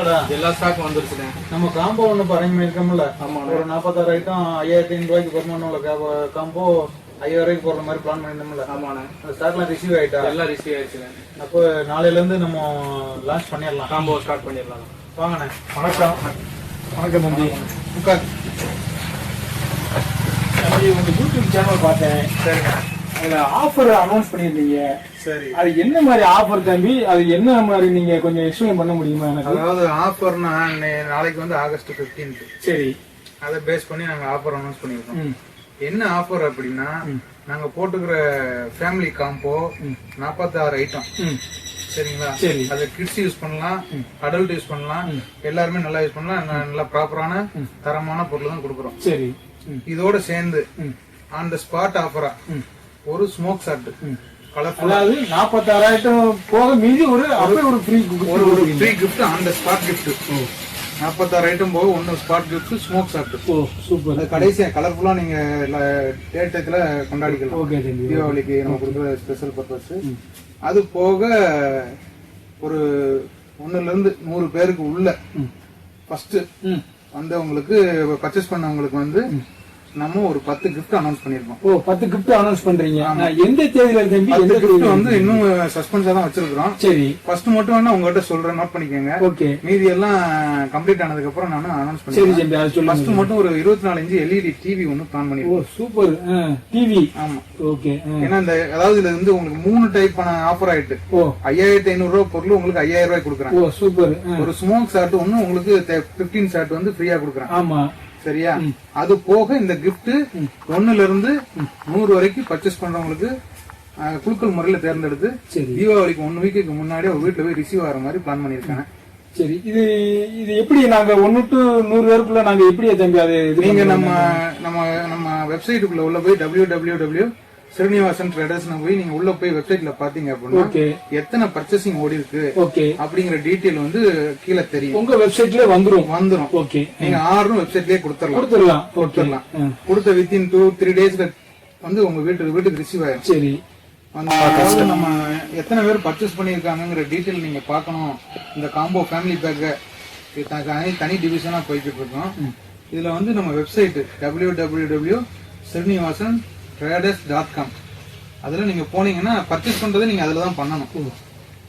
எல்லா ஸ்டாக்கும் வந்துருச்சுண்ணே நம்ம காம்போ ஒன்று அரேஞ்ச் பண்ணியிருக்கோம்ல ஆமாண்ணே. ஒரு நாற்பத்தாறு ஐட்டம் ஐயாயிரத்தி ஐநூறுவாய்க்கு பெருமானம் உள்ள காம்போ ஐயாயிரம் போடுற மாதிரி பிளான் பண்ணியிருந்தோம்ல. ஆமாண்ணே ஸ்டாக்லாம் ரிசீவ் ஆயிட்டா? எல்லாம் ரிசீவ் ஆயிடுச்சுண்ணே அப்போ நாளையிலேருந்து நம்ம லான்ச் பண்ணிடலாம். காம்போ ஸ்டார்ட் பண்ணிடலாம். வாங்கண்ணே. வணக்கம். வணக்கம் தம்பி. தம்பி உங்க யூடியூப் சேனல் பார்த்தேன். சரிங்க அதுல ஆஃபர் அனௌன்ஸ் பண்ணியிருந்தீங்க. சரி. அது என்ன மாதிரி ஆஃபர் தம்பி? அது என்ன மாதிரி நீங்க கொஞ்சம் எக்ஸ்பிளைன் பண்ண முடியுமா எனக்கு? அதாவது ஆஃபர்னா நாளைக்கு வந்து ஆகஸ்ட் 15th சரி. அதை பேஸ் பண்ணி நாங்கள் ஆஃபர் அனௌன்ஸ் பண்ணியிருக்கோம். ம். என்ன ஆஃபர் அப்படின்னா நாங்க போட்டுக்கிற ஃபேமிலி காம்போ நாற்பத்தாறு ஐட்டம் சரிங்களா? சரி. அது கிட்ஸ் யூஸ் பண்ணலாம் அடல்ட் யூஸ் பண்ணலாம் எல்லாருமே நல்லா யூஸ் பண்ணலாம். நல்லா ப்ராப்பரான தரமான பொருள் தான் கொடுக்குறோம். சரி. இதோட சேர்ந்து. ஆன் த ஸ்பாட் ஆஃபரா. ஒரு ஸ்மோக் கலர்ஃபுல் அதாவது நாற்பத்தாறாயிரம் போக மீதி ஒரு அப்படியே ஒரு ஃப்ரீ ஒரு ஒரு free gift on the spot gift நாற்பத்தாறு ஐட்டம் போக ஒன்று spot gift smoke shot oh super அது கடைசியா கலர்ஃபுல்லா நீங்க டேட்டத்துல கொண்டாடிக்கலாம். ஓகே தீபாவளிக்கு நம்ம கொடுக்குற ஸ்பெஷல் பர்பஸ் அது போக ஒரு ஒண்ணுல இருந்து நூறு பேருக்கு உள்ள ஃபர்ஸ்ட் ம். வந்தவங்களுக்கு பர்ச்சேஸ் பண்ணவங்களுக்கு வந்து நம்ம ஒரு பத்து gift அனௌன்ஸ் பண்ணிருக்கோம். ஓ பத்து கிஃப்ட் அனௌன்ஸ் பண்றீங்க. எந்த தேதியில தம்பி எந்த தேதி வந்து இன்னும் சஸ்பென்ஸா தான் வச்சிருக்கிறோம். சரி. ஃபர்ஸ்ட் மட்டும் வேணா உங்ககிட்ட சொல்றேன் நோட் பண்ணிக்கோங்க. ஓகே. மீதி எல்லாம் கம்ப்ளீட் ஆனதுக்கு அப்புறம் நான் அனௌன்ஸ் சரி பண்ணிருக்கேன் தம்பி அது ஃபர்ஸ்ட் மட்டும் ஒரு இருபத்தி நாலு இன்ச்சு எல்இடி டிவி ஒன்னு பிளான் ஓ பண்ணிருக்கோம் சூப்பர் டிவி ஆமா. ஓகே ஏன்னா இந்த அதாவது இதுல வந்து உங்களுக்கு மூணு டைப்பான ஆஃபர் ஆயிட்டு. ஓ. ஐயாயிரத்தி ஐநூறு ரூபாய் பொருள் உங்களுக்கு ஐயாயிரம் ரூபாய் கொடுக்குறேன். ஓ சூப்பர் ஒரு ஸ்மோக் ஷாட் ஒண்ணு உங்களுக்கு பிப்டீன் ஷாட் வந்து ஃப்ரீயா கொடுக்குறேன். ஆமா. சரியா? அது போக இந்த gift ஒண்ணுல இருந்து நூறு வரைக்கும் பர்ச்சேஸ் பண்றவங்களுக்கு குலுக்கல் முறையில தேர்ந்தெடுத்து சரி. தீபாவளிக்கு ஒன் வீக்குக்கு முன்னாடி அவங்க வீட்டுல போய் ரிசீவ் ஆகிற மாதிரி பிளான் பண்ணிருக்காங்க சரி. இது இது எப்படி நாங்க ஒன்னு டு நூறு பேருக்குள்ள நாங்க எப்படி தம்பி அது நீங்க? நம்ம நம்ம நம்ம வெப்சைட்டுக்குள்ள உள்ள போய் W W W Srinivasan traders போய் நீங்க உள்ள போய் வெப்சைட்ல பாத்தீங்க அப்படின்னா எத்தனை பர்ச்சேசிங் ஓடி இருக்கு அப்படிங்கிற டீட்டெயில் வந்து கீழே தெரியும். உங்க வெப்சைட்ல வந்துரும். வந்துரும். ஓகே நீங்க ஆர்டரும் வெப்சைட்லயே கொடுத்துடலாம். கொடுத்துடலாம். கொடுத்துடலாம். கொடுத்த வித்தின் டூ த்ரீ டேஸ்ல வந்து உங்க வீட்டுக்கு வீட்டுக்கு ரிசீவ் ஆயிரும். சரி. அதாவது நம்ம எத்தனை பேர் பர்ச்சேஸ் பண்ணியிருக்காங்கங்கிற டீட்டெயில் நீங்க பார்க்கணும். இந்த காம்போ ஃபேமிலி பேக்கை தனி தனி டிவிஷனா போய்கிட்டு இருக்கோம். இதுல வந்து நம்ம website W W W Srinivasan traders dot com அதுல நீங்க போனீங்கன்னா பர்ச்சேஸ் பண்றதை நீங்க அதுல தான் பண்ணணும்.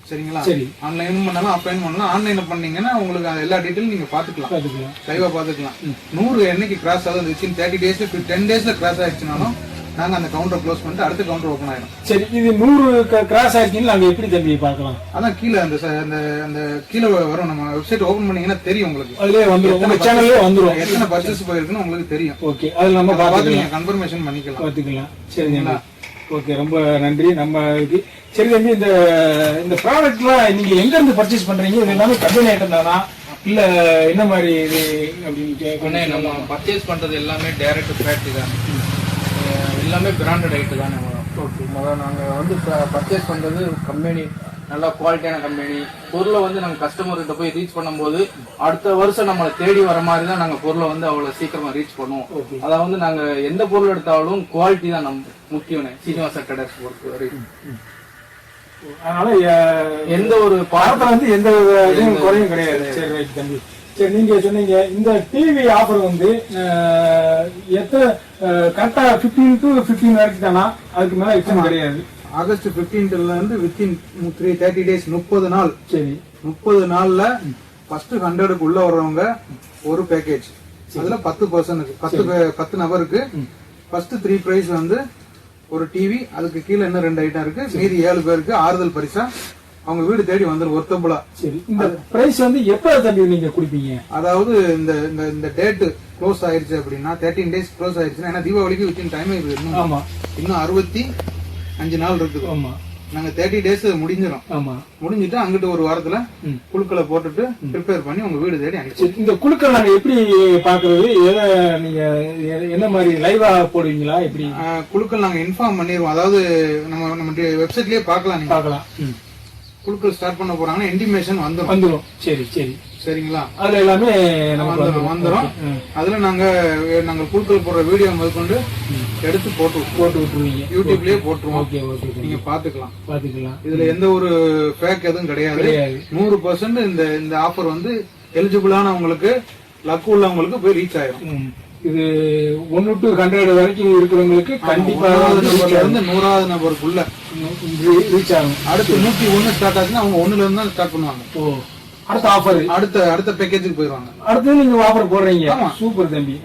சரிங்களா? சரி. ஆன்லைனும் பண்ணலாம் ஆஃப்லைன் பண்ணலாம். ஆன்லைன்ல பண்ணீங்கன்னா உங்களுக்கு அது எல்லா டீட்டெயிலும் நீங்க பாத்துக்கலாம் பாத்துக்கலாம் லைவா பாத்துக்கலாம் நூறு என்னைக்கு கிராஸ் ஆகுது? தேர்ட்டி டேஸ்ல டென் டேஸ்ல கிராஸ் ஆயிடுச்சுனாலும் நாங்க அந்த கவுண்டர் க்ளோஸ் பண்ணிட்டு அடுத்த கவுண்டர் ஓப்பன் ஆயிடும். சரி இது நூறு கிராஸ் ஆயிருச்சுன்னு நாங்க எப்படி தம்பி பார்க்கலாம்? அதான் கீழே அந்த ச- அந்த அந்த கீழே வரும். நம்ம வெப்சைட் ஓபன் பண்ணீங்கன்னா தெரியும் உங்களுக்கு. அதுலயே வந்துரும். உங்க எத்தனை சேனல்லே வந்துரும். எத்தனை பர்ச்சேஸ் போயிருக்குன்னு உங்களுக்கு தெரியும். ஓகே அதுல நம்ம பார்த்து கன்ஃபர்மேஷன் பண்ணிக்கலாம். பாத்துக்கலாம் சரி தம்பி. ஓகே ரொம்ப நன்றி. நம்ம இதுக்கு சரி தம்பி இந்த இந்த ப்ராடக்ட்லாம் நீங்க எங்க இருந்து பர்ச்சேஸ் பண்றீங்க? இது எல்லாமே கம்பெனி ஐட்டம் தானா? இல்ல என்ன மாதிரி இது அப்படின்னு நம்ம பர்ச்சேஸ் பண்றது எல்லாமே டைரக்ட் ஃபேக்டரி தான். எல்லாமே பிராண்டட் ஐட்டு தான். ஓகே முதல்ல நாங்கள் வந்து பர்ச்சேஸ் பண்றது கம்பெனி நல்லா குவாலிட்டியான கம்பெனி பொருளை வந்து நாங்கள் கஸ்டமர்கிட்ட போய் ரீச் பண்ணும்போது அடுத்த வருஷம் நம்மளை தேடி வர மாதிரி தான் நாங்கள் பொருளை வந்து அவ்வளோ சீக்கிரமா ரீச் பண்ணுவோம். அதாவது நாங்கள் எந்த பொருள் எடுத்தாலும் குவாலிட்டி தான் நம்ம முக்கியம். சீனிவாச கடர்ஸ் பொறுத்த வரைக்கும். அதனால எந்த ஒரு பணத்துல வந்து எந்த குறையும் கிடையாது. சரி ரைட் தம்பி சரி நீங்க சொன்னீங்க. இந்த டிவி ஆஃபர் வந்து எத்தனை கரெக்டா பிப்டீன் டு பிப்டீன் வரைக்கும் தானா அதுக்கு மேல எக்ஸ்டன் கிடையாது. ஆகஸ்ட் 15th ல இருந்து வித்தின் த்ரீ தேர்ட்டி டேஸ் முப்பது நாள். சரி. முப்பது நாள்ல ஃபர்ஸ்ட் ஹண்ட்ரடுக்கு உள்ள வர்றவங்க ஒரு பேக்கேஜ் அதுல பத்து பர்சனுக்கு பத்து பத்து நபருக்கு ஃபர்ஸ்ட் த்ரீ பிரைஸ் வந்து ஒரு டிவி அதுக்கு கீழே இன்னும் ரெண்டு ஐட்டம் இருக்கு. மீதி ஏழு பேருக்கு ஆறுதல் பரிசா அவங்க வீடு தேடி வந்துரும் ஒர்த்தபுளா சரி இந்த பிரைஸ் வந்து எப்ப தம்பி நீங்க குடிப்பீங்க? அதாவது இந்த இந்த இந்த டேட் க்ளோஸ் ஆயிருச்சு அப்படின்னா தேர்ட்டின் டேஸ் க்ளோஸ் ஆயிருச்சுன்னா ஏன்னா தீபாவளிக்கு வித்தின் டைம் இன்னும் ஆமா. இன்னும் அறுபத்தி அஞ்சு நாள் இருக்குது. ஆமா. நாங்க தேர்ட்டி டேஸ் முடிஞ்சிடும் ஆமா. முடிஞ்சிட்டு அங்கிட்டு ஒரு வாரத்துல. குழுக்களை போட்டுட்டு ப்ரிப்பேர் பண்ணி உங்க வீடு தேடி அனுப்பி சரி, இந்த குழுக்கள் நாங்க எப்படி பாக்குறது எதை நீங்க என்ன மாதிரி லைவா போடுவீங்களா? எப்படி? குழுக்கள் நாங்க இன்ஃபார்ம் பண்ணிடுவோம் அதாவது நம்ம நம்ம வெப்சைட்லயே பார்க்கலாம் நீங்க. பார்க்கலாம். ம். குழுக்கள் ஸ்டார்ட் பண்ண போறாங்கன்னா இன்டிமேஷன் வந்துடும் வந்துரும். சரி சரி. சரிங்களா? அதுல எல்லாமே வந்துடும் வந்துடும் அதுல நாங்க நாங்க குழுக்கள் போடுற வீடியோ முதற்கொண்டு எடுத்து போட்டு. போட்டு விட்டுருவீங்க. யூடியூப்லயே போட்டுருவோம். Okay okay. நீங்க பாத்துக்கலாம். பாத்துக்கலாம். இதுல எந்த ஒரு ஃபேக் எதுவும் கிடையாது. நூறு பர்சன்ட் இந்த இந்த ஆஃபர் வந்து எலிஜிபிளானவங்களுக்கு லக் உள்ளவங்களுக்கு போய் ரீச் ஆயிரும். இது ஒன்னு டு ஹண்ட்ரட் வரைக்கும் இருக்கிறவங்களுக்கு கண்டிப்பா ஒன்னாவது நம்பர்ல இருந்து நூறாவது நம்பருக்குள்ள ரீச் ஆகும். அடுத்து நூத்தி ஒண்ணு ஸ்டார்ட் ஆச்சுன்னா அவங்க ஒண்ணுல இருந்து தான் ஸ்டார்ட் பண்ணுவாங்க. ஓ அடுத்த ஆஃபர் அடுத்த அடுத்த பேக்கேஜுக்கு போயிருவாங்க அடுத்து நீங்க ஆஃபர் போடுறீங்க. ஆமா. சூப்பர் தம்பி.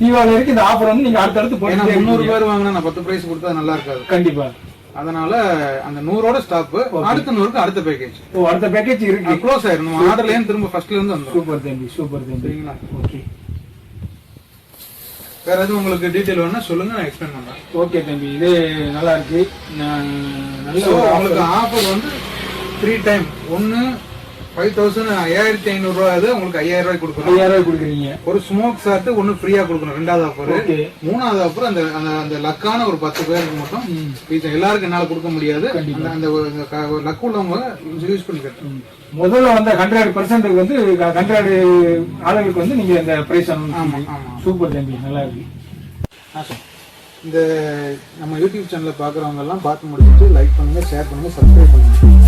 தீபாவளி வரைக்கும் இந்த ஆஃபர் வந்து நீங்க அடுத்தடுத்து ஏன்னா போட்டு முந்நூறு பேர் வாங்கினா நான் பத்து பிரைஸ் கொடுத்தா நல்லா இருக்காது. கண்டிப்பா. அதனால அந்த நூறோட ஸ்டாப் அடுத்த நூறுக்கு அடுத்த பேக்கேஜ் ஓ அடுத்த பேக்கேஜ் இருக்கு. க்ளோஸ் ஆயிரும் நம்ம ஆர்டர்ல இருந்து திரும்ப ஃபர்ஸ்ட்ல இருந்து வந்துரும். சூப்பர் தம்பி சூப்பர் தம்பி. சரிங்களா? ஓகே வேற எதுவும் உங்களுக்கு டீடைல் வேணா சொல்லுங்க நான் எக்ஸ்பிளைன் பண்றேன். ஓகே தம்பி. இது நல்லா இருக்கு நல்ல உங்களுக்கு ஆஃபர் வந்து த்ரீ டைம் ஒன்னு ஃபைவ் தௌசண்ட் ஐயாயிரத்தி ஐநூறு ரூபாய் அது உங்களுக்கு ஐயாயிரம் ரூபாய் கொடுக்குறோம் ஐயாயிரம் ரூபாய் கொடுக்குறீங்க. ஒரு ஸ்மோக் சார்ட் ஒன்னு ஃப்ரீயா கொடுக்கணும் ரெண்டாவது ஆஃபர் மூணாவது ஆஃபர் அந்த அந்த அந்த லக்கான ஒரு பத்து பேருக்கு மட்டும் இது எல்லாருக்கும் என்னால கொடுக்க முடியாது. அந்த அந்த ஒரு லக் உள்ளவங்க யூஸ் பண்ணிக்கிட்டோம் ம். முதல்ல வந்த ஹண்ட்ரட் பர்சன்ட் வந்து ஹண்ட்ரட் ஆளுங்களுக்கு வந்து நீங்க இந்த பிரைஸ் சூப்பர் தம்பி நல்லா இருக்கு. இந்த நம்ம யூடியூப் சேனலை பார்க்குறவங்க எல்லாம் பார்த்து முடிச்சுட்டு லைக் பண்ணுங்க ஷேர் பண்ணுங்க சப்ஸ்கிரைப் பண்ணுங்க.